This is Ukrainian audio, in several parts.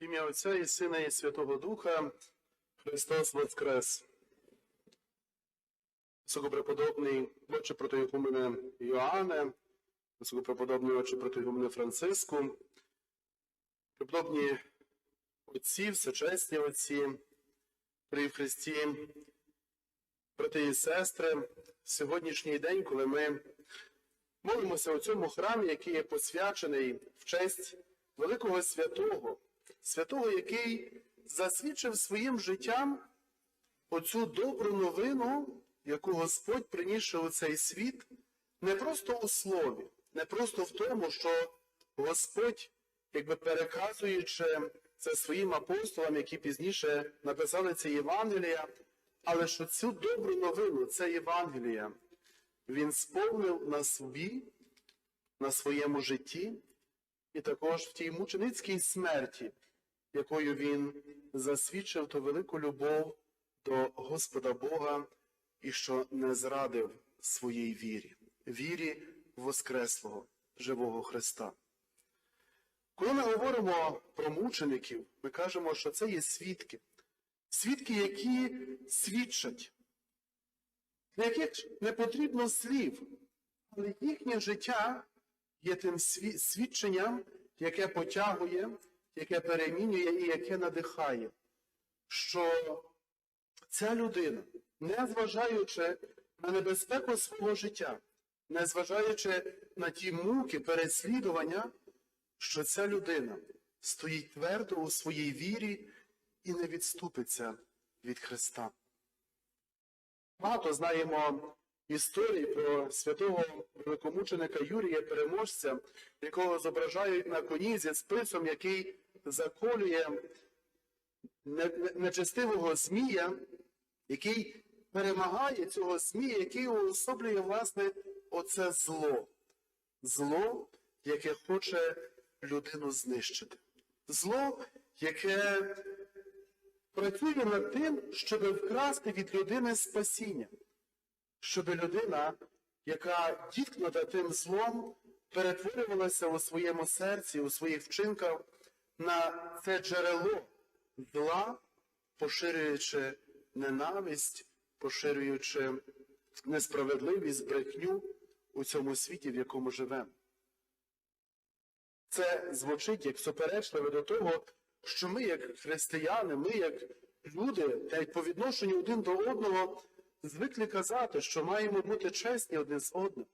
Ім'я Отця і Сина і Святого Духа. Христос Воскрес. Високопреподобний Отче протиігумене Йоанне, високопреподобний Отче протиігумене Франциску, преподобні отці, всечесні отці, при Христі, брати і сестри, сьогоднішній день, коли ми молимося у цьому храмі, який є посвячений в честь великого святого, святого, який засвідчив своїм життям оцю добру новину, яку Господь принісши у цей світ, не просто у слові, не просто в тому, що Господь, якби переказуючи це своїм апостолам, які пізніше написали це Євангелія, але що цю добру новину, це Євангелія, він сповнив на собі, на своєму житті, і також в тій мученицькій смерті, якою він засвідчив ту велику любов до Господа Бога і що не зрадив своїй вірі, вірі Воскреслого, живого Христа. Коли ми говоримо про мучеників, ми кажемо, що це є свідки, свідки, які свідчать, для яких не потрібно слів, але їхнє життя є тим свідченням, яке потягує, яке перемінює і яке надихає, що ця людина, незважаючи на небезпеку свого життя, незважаючи на ті муки, переслідування, що ця людина стоїть твердо у своїй вірі і не відступиться від Христа. Багато знаємо історії про святого великомученика Юрія Переможця, якого зображають на коні зі списом, який заколює не- не- нечестивого змія, який перемагає цього змія, який уособлює, власне, оце зло. Зло, яке хоче людину знищити. Зло, яке працює над тим, щоб вкрасти від людини спасіння, щоб людина, яка діткнута тим злом, перетворювалася у своєму серці, у своїх вчинках на це джерело зла, поширюючи ненависть, поширюючи несправедливість, брехню у цьому світі, в якому живемо. Це звучить як суперечливе до того, що ми, як християни, ми, як люди, та й по відношенню один до одного, звикли казати, що маємо бути чесні один з одним,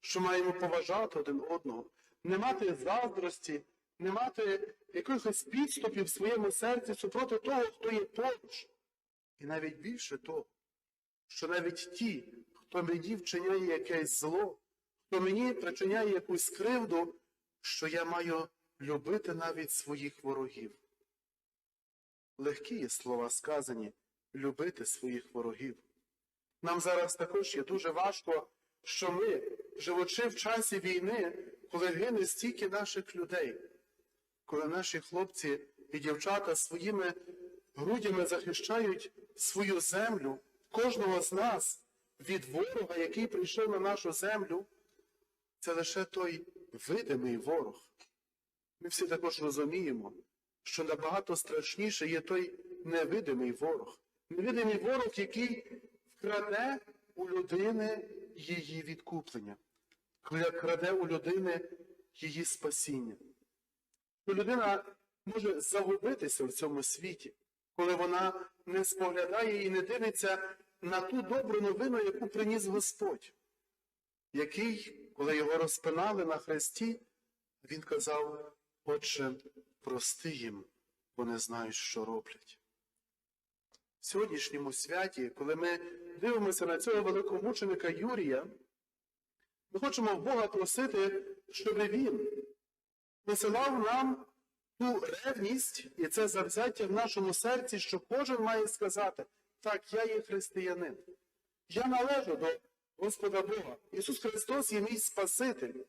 що маємо поважати один одного, не мати заздрості, не мати якихось підступів в своєму серці супроти того, хто є поруч. І навіть більше того, що навіть ті, хто мені вчиняє якесь зло, хто мені причиняє якусь кривду, що я маю любити навіть своїх ворогів. Легкі є слова сказані любити своїх ворогів. Нам зараз також є дуже важко, що ми, живучи в часі війни, коли гине стільки наших людей, коли наші хлопці і дівчата своїми грудями захищають свою землю, кожного з нас від ворога, який прийшов на нашу землю, це лише той видимий ворог. Ми всі також розуміємо, що набагато страшніше є той невидимий ворог. Невидимий ворог, який вкраде у людини її відкуплення, краде у людини її спасіння. Що людина може загубитися в цьому світі, коли вона не споглядає і не дивиться на ту добру новину, яку приніс Господь, який, коли його розпинали на хресті, він казав, Отче, прости їм, бо не знають, що роблять. В сьогоднішньому святі, коли ми дивимося на цього великомученика Юрія, ми хочемо в Бога просити, щоб він посилав нам ту ревність і це завзяття в нашому серці, що кожен має сказати, так, я є християнин. Я належу до Господа Бога. Ісус Христос є мій Спаситель.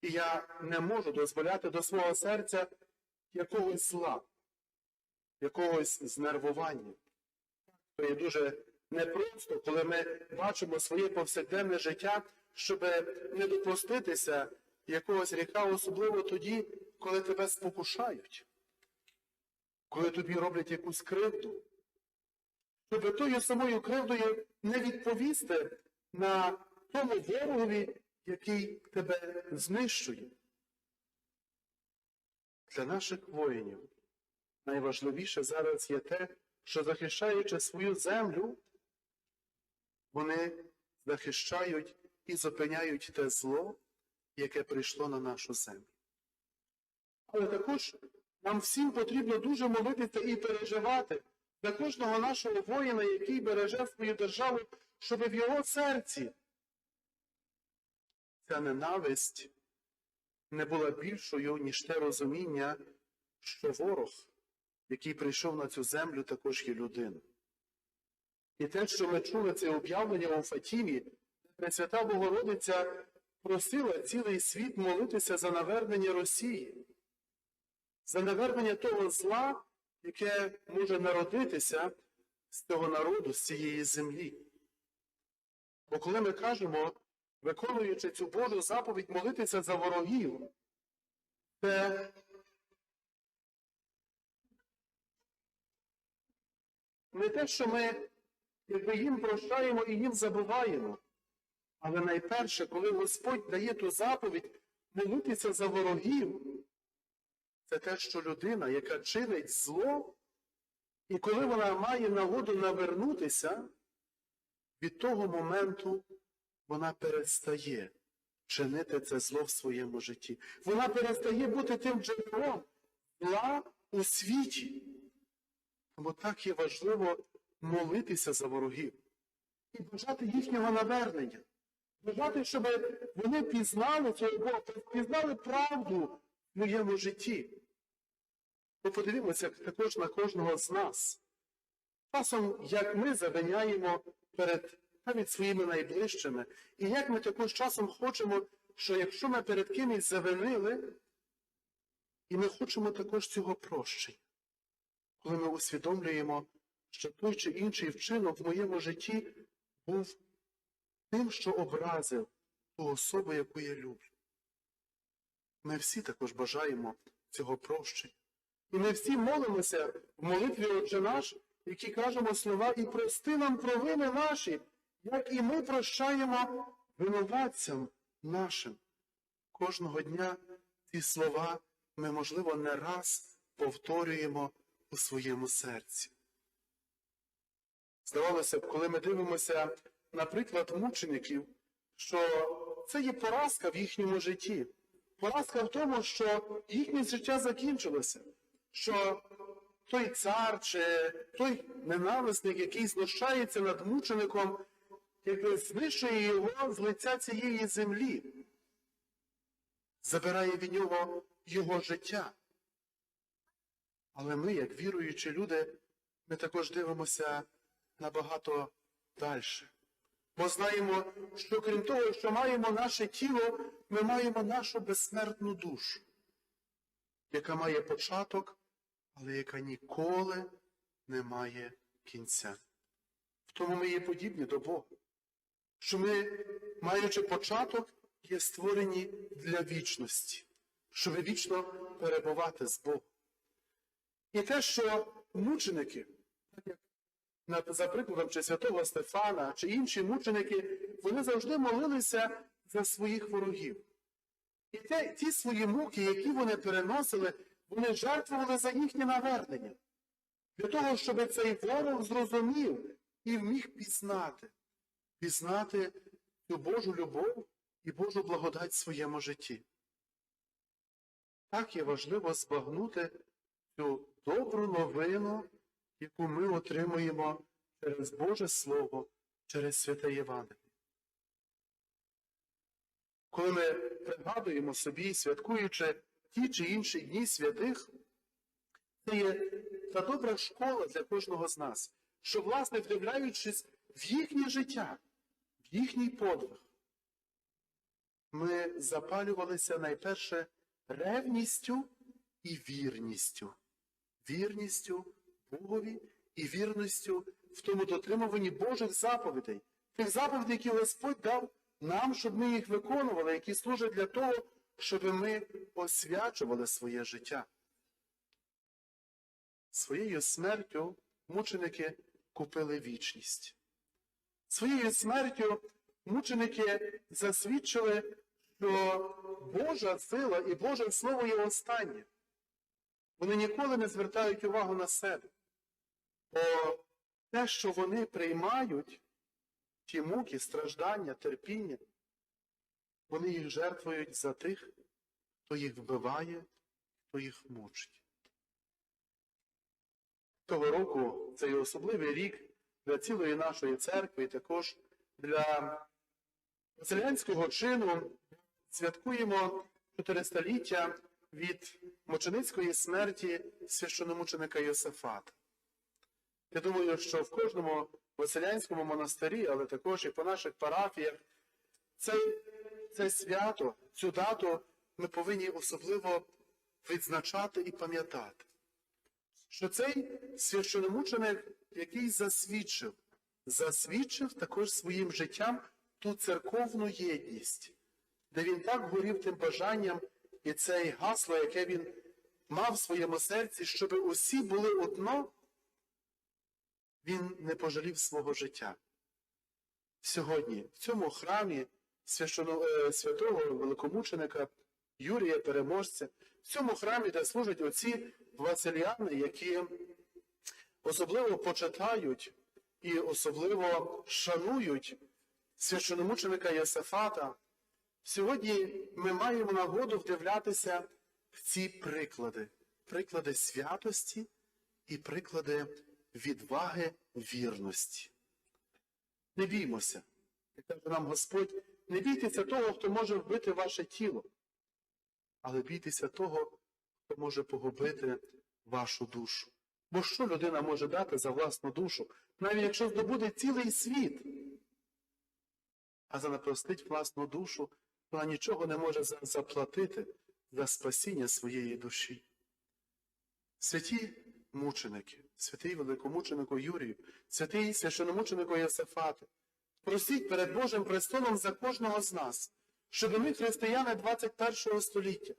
І я не можу дозволяти до свого серця якогось зла, якогось знервування. Це є дуже непросто, коли ми бачимо своє повсякденне життя, щоб не допуститися якогось гріха, особливо тоді, коли тебе спокушають, коли тобі роблять якусь кривду, щоб тою самою кривдою не відповісти на тому ворогові, який тебе знищує. Для наших воїнів найважливіше зараз є те, що захищаючи свою землю, вони захищають і зупиняють те зло, яке прийшло на нашу землю. Але також нам всім потрібно дуже молитися і переживати за кожного нашого воїна, який береже свою державу, щоб в його серці ця ненависть не була більшою, ніж те розуміння, що ворог, який прийшов на цю землю, також є людина. І те, що ми чули це об'явлення у Фатімі, Пресвята Богородиця просила цілий світ молитися за навернення Росії, за навернення того зла, яке може народитися з цього народу, з цієї землі. Бо коли ми кажемо, виконуючи цю Божу заповідь молитися за ворогів, це не те, що ми якби їм прощаємо і їм забуваємо. Але найперше, коли Господь дає ту заповідь молитися за ворогів, це те, що людина, яка чинить зло, і коли вона має нагоду навернутися, від того моменту вона перестає чинити це зло в своєму житті. Вона перестає бути тим джерелом зла у світі. Тому так є важливо молитися за ворогів і бажати їхнього навернення. Бажати, щоб вони пізнали цього Бога, пізнали правду в моєму житті. Ми подивимося також на кожного з нас. Часом, як ми завиняємо перед навіть своїми найближчими, і як ми також часом хочемо, що якщо ми перед кимось завинили, і ми хочемо також цього прощення, коли ми усвідомлюємо, що той чи інший вчинок в моєму житті був тим, що образив ту особу, яку я люблю. Ми всі також бажаємо цього прощення. І ми всі молимося в молитві Отче наш, які кажемо слова, і прости нам провини наші, як і ми прощаємо винуватцям нашим. Кожного дня ці слова ми, можливо, не раз повторюємо у своєму серці. Здавалося б, коли ми дивимося, наприклад, мучеників, що це є поразка в їхньому житті. Поразка в тому, що їхнє життя закінчилося, що той цар чи той ненависник, який знущається над мучеником, якби знищує його з лиця цієї землі, забирає від нього його життя. Але ми, як віруючі люди, ми також дивимося набагато далі. Бо знаємо, що крім того, що маємо наше тіло, ми маємо нашу безсмертну душу, яка має початок, але яка ніколи не має кінця. В тому ми є подібні до Бога, що ми, маючи початок, є створені для вічності, щоб вічно перебувати з Богом. І те, що мученики, за прикладом чи святого Стефана, чи інші мученики, вони завжди молилися за своїх ворогів. І те, ті свої муки, які вони переносили, вони жертвували за їхнє навернення. Для того, щоб цей ворог зрозумів і вміг пізнати, пізнати цю Божу любов і Божу благодать в своєму житті. Так є важливо збагнути цю добру новину, яку ми отримуємо через Боже Слово, через Святе Євангеліє. Коли ми пригадуємо собі, святкуючи ті чи інші дні святих, це є та добра школа для кожного з нас, що, власне, вдивляючись в їхнє життя, в їхній подвиг, ми запалювалися найперше ревністю і вірністю. Вірністю Богові і вірністю в тому дотримуванні Божих заповідей, тих заповідей, які Господь дав нам, щоб ми їх виконували, які служать для того, щоб ми освячували своє життя. своєю смертю мученики купили вічність. Своєю смертю мученики засвідчили, що Божа сила і Боже Слово є останнє. Вони ніколи не звертають увагу на себе. Бо те, що вони приймають, ті муки, страждання, терпіння, вони їх жертвують за тих, хто їх вбиває, хто їх мучить. Того року це є особливий рік для цілої нашої церкви і також для селянського чину святкуємо 400-ліття від мученицької смерті священомученика Йосифата. Я думаю, що в кожному Василянському монастирі, але також і по наших парафіях, це, це свято, цю дату ми повинні особливо відзначати і пам'ятати. Що цей священомученик, який засвідчив, засвідчив також своїм життям ту церковну єдність, де він так горів тим бажанням і це гасло, яке він мав в своєму серці, щоб усі були одно, він не пожалів свого життя. Сьогодні в цьому храмі е, святого великомученика Юрія Переможця, в цьому храмі, де служать оці Василіани, які особливо почитають і особливо шанують священомученика Йосифата, сьогодні ми маємо нагоду вдивлятися в ці приклади, приклади святості і приклади відваги вірності. Не біймося, як каже нам Господь, не бійтеся того, хто може вбити ваше тіло, але бійтеся того, хто може погубити вашу душу. Бо що людина може дати за власну душу, навіть якщо здобуде цілий світ, а за напростить власну душу, вона нічого не може заплатити за спасіння своєї душі. Святі мученики, святий великомученику Юрію, святий священомученику Йосифату, просіть перед Божим престолом за кожного з нас, щоб ми, християни 21 століття,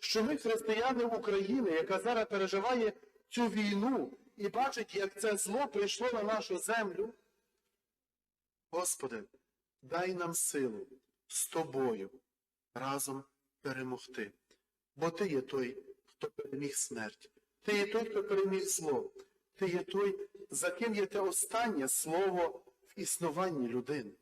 що ми, християни України, яка зараз переживає цю війну і бачить, як це зло прийшло на нашу землю. Господи, дай нам силу з тобою разом перемогти. Бо ти є той, хто переміг смерть. Ти є той, хто переміг зло. Ти є той, за ким є те останнє слово в існуванні людини.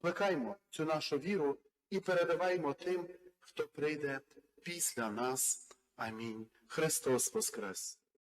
Плекаймо цю нашу віру і передаваймо тим, хто прийде після нас. Амінь. Христос Воскрес!